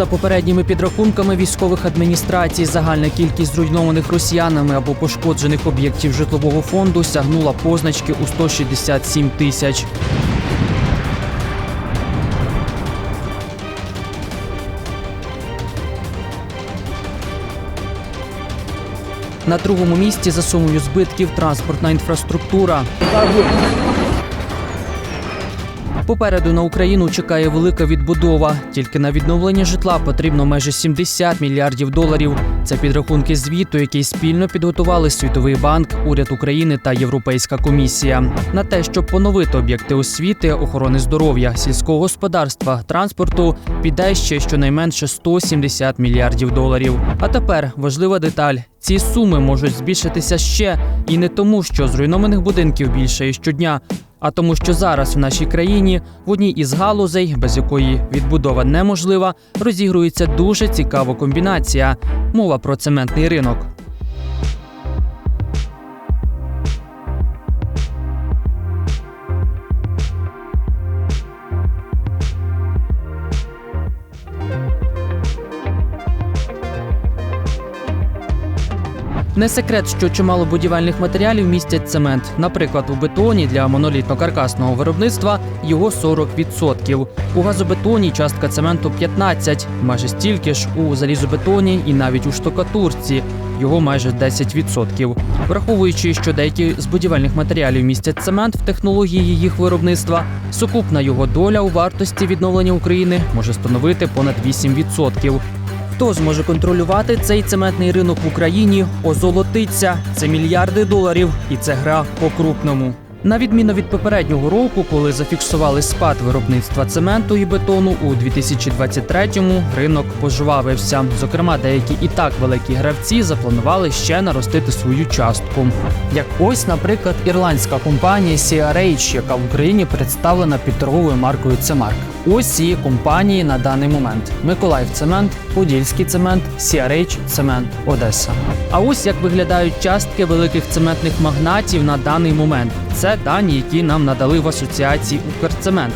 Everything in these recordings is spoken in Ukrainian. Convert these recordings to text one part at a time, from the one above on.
За попередніми підрахунками військових адміністрацій загальна кількість зруйнованих росіянами або пошкоджених об'єктів житлового фонду сягнула позначки у 167 тисяч. На другому місці за сумою збитків транспортна інфраструктура. Попереду на Україну чекає велика відбудова. Тільки на відновлення житла потрібно майже 70 мільярдів доларів. Це підрахунки звіту, який спільно підготували Світовий банк, уряд України та Європейська комісія. На те, щоб поновити об'єкти освіти, охорони здоров'я, сільського господарства, транспорту, піде ще щонайменше 170 мільярдів доларів. А тепер важлива деталь: ці суми можуть збільшитися ще і не тому, що зруйнованих будинків більше щодня, а тому, що зараз в нашій країні в одній із галузей, без якої відбудова неможлива, розігрується дуже цікава комбінація. Мова про цементний ринок. Не секрет, що чимало будівельних матеріалів містять цемент. Наприклад, у бетоні для монолітно-каркасного виробництва його 40%. У газобетоні частка цементу 15%, майже стільки ж у залізобетоні і навіть у штукатурці. Його майже 10%. Враховуючи, що деякі з будівельних матеріалів містять цемент в технології їх виробництва, сукупна його доля у вартості відновлення України може становити понад 8%. Хто зможе контролювати цей цементний ринок в Україні? Озолотиться це мільярди доларів, і це гра по-крупному. На відміну від попереднього року, коли зафіксували спад виробництва цементу і бетону, у 2023-му ринок пожвавився. Зокрема, деякі і так великі гравці запланували ще наростити свою частку. Як ось, наприклад, ірландська компанія CRH, яка в Україні представлена під торговою маркою Цемарк. Ось ці компанії на даний момент: Миколаїв Цемент, Подільський цемент, CRH Цемент, Одеса. А ось як виглядають частки великих цементних магнатів на даний момент. Це дані, які нам надали в асоціації Укрцемент.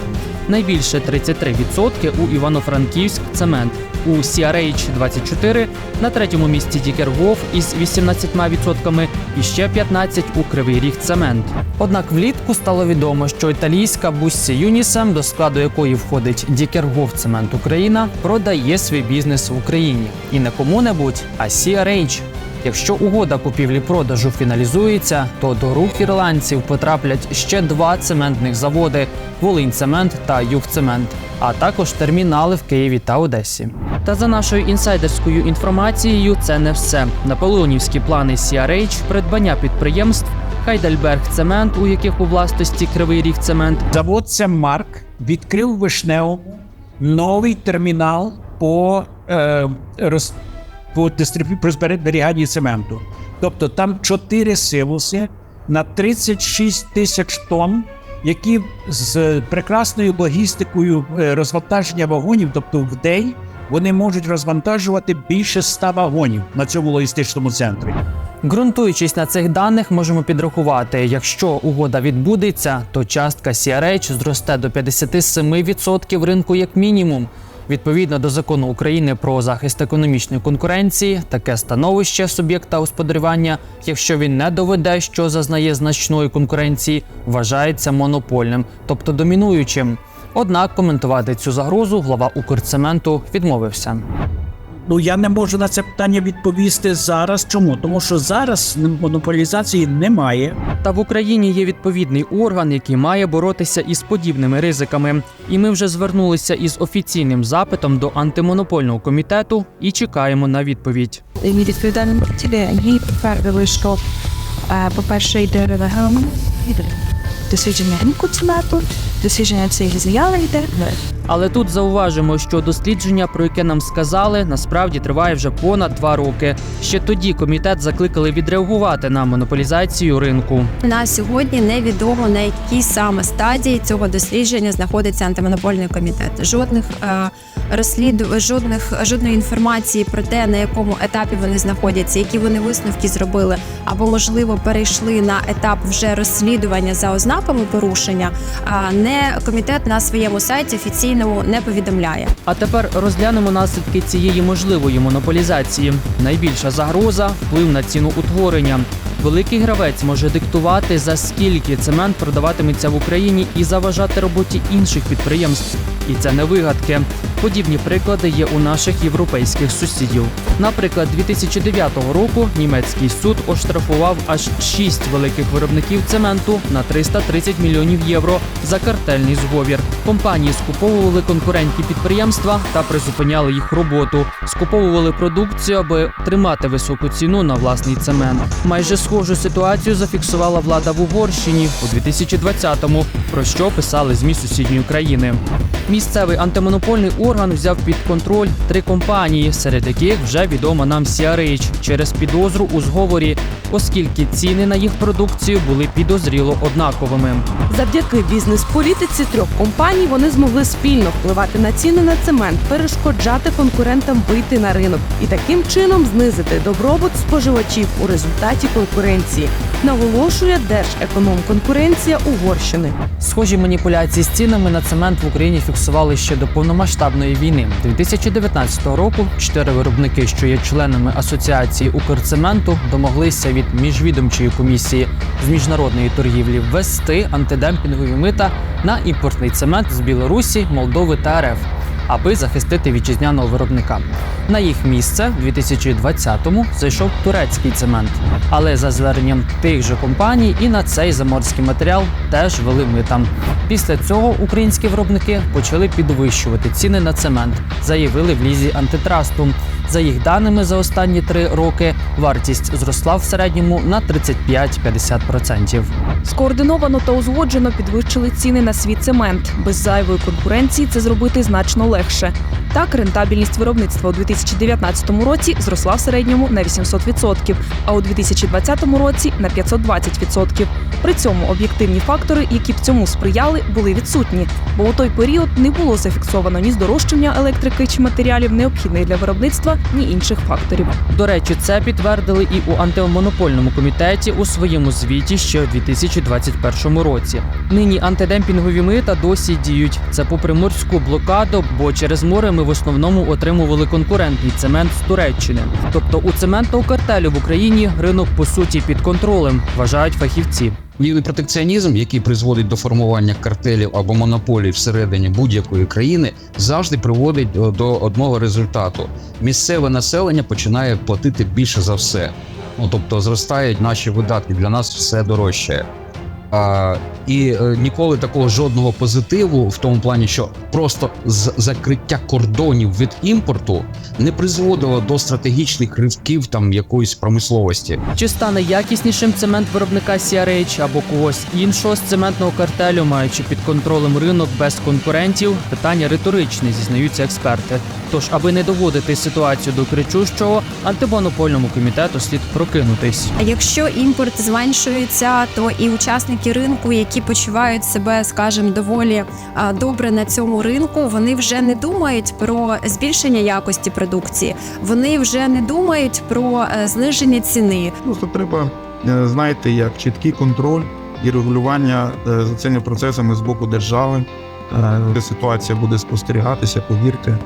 Найбільше 33% у Івано-Франківськ цемент. У CRH 24 на третьому місці Дікергоф із 18% і ще 15 у Кривий Ріг цемент. Однак влітку стало відомо, що італійська Буссі Юнісем, до складу якої входить Дікергоф Цемент Україна, продає свій бізнес в Україні. І не кому-небудь, а CRH. Якщо угода купівлі-продажу фіналізується, то до рук ірландців потраплять ще два цементних заводи: Волиньцемент та Югцемент, а також термінали в Києві та Одесі. Та за нашою інсайдерською інформацією, це не все. Наполеонівські плани CRH, придбання підприємств, Хайдельберг Цемент, у яких у власності Кривий Ріг Цемент, Завод Марк відкрив Вишневому новий термінал по, е, роз, по зберіганні цементу. Тобто там чотири силуси на 36 тисяч тонн, які з прекрасною логістикою е, розвантаження вагонів, тобто в день, вони можуть розвантажувати більше 100 вагонів на цьому логістичному центрі. Ґрунтуючись на цих даних, можемо підрахувати, якщо угода відбудеться, то частка CRH зросте до 57% ринку як мінімум. Відповідно до закону України про захист економічної конкуренції, таке становище суб'єкта господарювання, якщо він не доведе, що зазнає значної конкуренції, вважається монопольним, тобто домінуючим. Однак коментувати цю загрозу глава Укрцементу відмовився. Ну я не можу на це питання відповісти зараз. Чому? Тому що зараз монополізації немає. Та в Україні є відповідний орган, який має боротися із подібними ризиками. І ми вже звернулися із офіційним запитом до антимонопольного комітету і чекаємо на відповідь. Відповідальні тілі їй підтвердили, що, е, по-перше, йде регламент, дослідження ринку дослідження цих заяви йде. Але тут зауважимо, що дослідження, про яке нам сказали, насправді триває вже понад два роки. Ще тоді комітет закликали відреагувати на монополізацію ринку. На сьогодні невідомо на якій саме стадії цього дослідження знаходиться антимонопольний комітет. Жодних е, розслідувань, жодних жодної інформації про те, на якому етапі вони знаходяться, які вони висновки зробили, або можливо перейшли на етап вже розслідування за ознаками порушення. А не комітет на своєму сайті офіційному не повідомляє. А тепер розглянемо наслідки цієї можливої монополізації. Найбільша загроза вплив на ціну утворення. Великий гравець може диктувати, за скільки цемент продаватиметься в Україні і заважати роботі інших підприємств. І це не вигадки. Подібні приклади є у наших європейських сусідів. Наприклад, 2009 року німецький суд оштрафував аж шість великих виробників цементу на 330 мільйонів євро за картельний зговір. Компанії скуповували конкурентні підприємства та призупиняли їх роботу, скуповували продукцію, аби тримати високу ціну на власний цемент. Майже схожу ситуацію зафіксувала влада в Угорщині у 2020-му, про що писали змі сусідньої країни. Місцевий антимонопольний орган взяв під контроль три компанії, серед яких вже відома нам Сіарич, через підозру у зговорі, оскільки ціни на їх продукцію були підозріло однаковими. Завдяки бізнес-політиці трьох компаній вони змогли спільно впливати на ціни на цемент, перешкоджати конкурентам вийти на ринок і таким чином знизити добробут споживачів у результаті конкуренції. Наголошує Держеконом конкуренція Угорщини. Схожі маніпуляції з цінами на цемент в Україні фіксували ще до повномасштабної війни. 2019 року чотири виробники, що є членами асоціації Укрцементу, домоглися від міжвідомчої комісії з міжнародної торгівлі ввести антидемпінгові мита на імпортний цемент з Білорусі, Молдови та РФ. Аби захистити вітчизняного виробника. На їх місце в 2020-му зайшов турецький цемент. Але за зверненням тих же компаній і на цей заморський матеріал теж вели мита. Після цього українські виробники почали підвищувати ціни на цемент, заявили в лізі антитрасту. За їх даними, за останні три роки вартість зросла в середньому на 35-50%. Скоординовано та узгоджено підвищили ціни на свій цемент. Без зайвої конкуренції це зробити значно легше. Так, рентабельність виробництва у 2019 році зросла в середньому на 800%, а у 2020 році на 520%. При цьому об'єктивні фактори, які б цьому сприяли, були відсутні, бо у той період не було зафіксовано ні здорожчання електрики чи матеріалів, необхідних для виробництва, ні інших факторів. До речі, це підтвердили і у антимонопольному комітеті у своєму звіті ще у 2021 році. Нині антидемпінгові мита досі діють. Це попри морську блокаду, бо через море ми в основному отримували конкурентний цемент з Туреччини. Тобто у цементного картелю в Україні ринок по суті під контролем, вважають фахівці. Вільний протекціонізм, який призводить до формування картелів або монополій всередині будь-якої країни, завжди приводить до- до одного результату: місцеве населення починає платити більше за все. Ну тобто зростають наші видатки, для нас все дорожчає. А, і е, ніколи такого жодного позитиву в тому плані, що просто з закриття кордонів від імпорту не призводило до стратегічних ривків там якоїсь промисловості. Чи стане якіснішим цемент виробника CRH або когось іншого з цементного картелю, маючи під контролем ринок без конкурентів? Питання риторичне, зізнаються експерти. Тож, аби не доводити ситуацію до кричущого, антимонопольному комітету слід прокинутись. А якщо імпорт зменшується, то і учасники ринку, які почувають себе, скажімо, доволі добре на цьому ринку, вони вже не думають про збільшення якості продукції, вони вже не думають про е, зниження ціни. Просто треба, е, знаєте, як чіткий контроль і регулювання е, за цими процесами з боку держави. Е, Ситуація буде спостерігатися, повірте,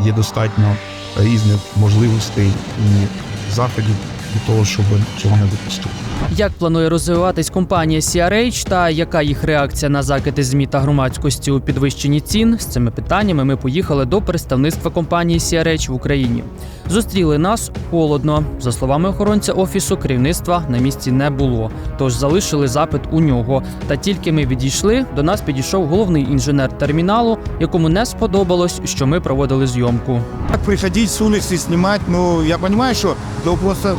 є достатньо різних можливостей і заходів для того, щоб цього не допустити. Як планує розвиватись компанія CRH та яка їх реакція на закиди ЗМІ та громадськості у підвищенні цін? З цими питаннями ми поїхали до представництва компанії CRH в Україні. Зустріли нас холодно. За словами охоронця офісу, керівництва на місці не було, тож залишили запит у нього. Та тільки ми відійшли, до нас підійшов головний інженер терміналу, якому не сподобалось, що ми проводили зйомку. Так приходить с улицы ну, я понимаю, что ну, просто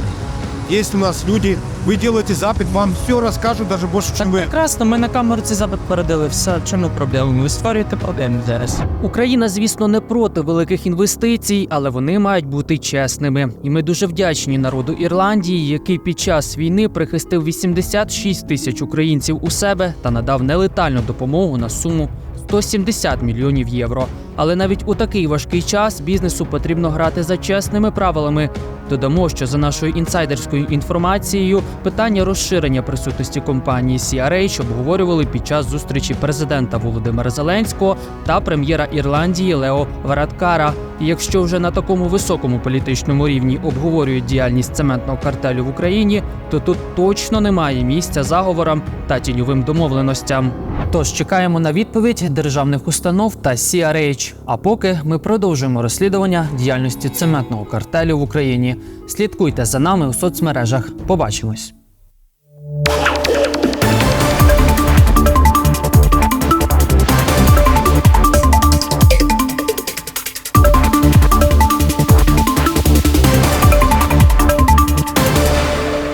есть у нас люди, вы делаете запит, вам все расскажут, даже больше, чем вы. Прекрасно, ми на камеру цей запит передали. Все, чому проблема? Ви створюєте проблеми зараз. Україна, звісно, не проти великих інвестицій, але вони мають бути чесними. І ми дуже вдячні народу Ірландії, який під час війни прихистив 86 тисяч українців у себе та надав нелетальну допомогу на суму 170 мільйонів євро. Але навіть у такий важкий час бізнесу потрібно грати за чесними правилами. Додамо, що за нашою інсайдерською інформацією, питання розширення присутності компанії CRH обговорювали під час зустрічі президента Володимира Зеленського та прем'єра Ірландії Лео Варадкара. І якщо вже на такому високому політичному рівні обговорюють діяльність цементного картелю в Україні, то тут точно немає місця заговорам та тіньовим домовленостям. Тож чекаємо на відповідь державних установ та CRH. А поки ми продовжуємо розслідування діяльності цементного картелю в Україні. Слідкуйте за нами у соцмережах. Побачимось.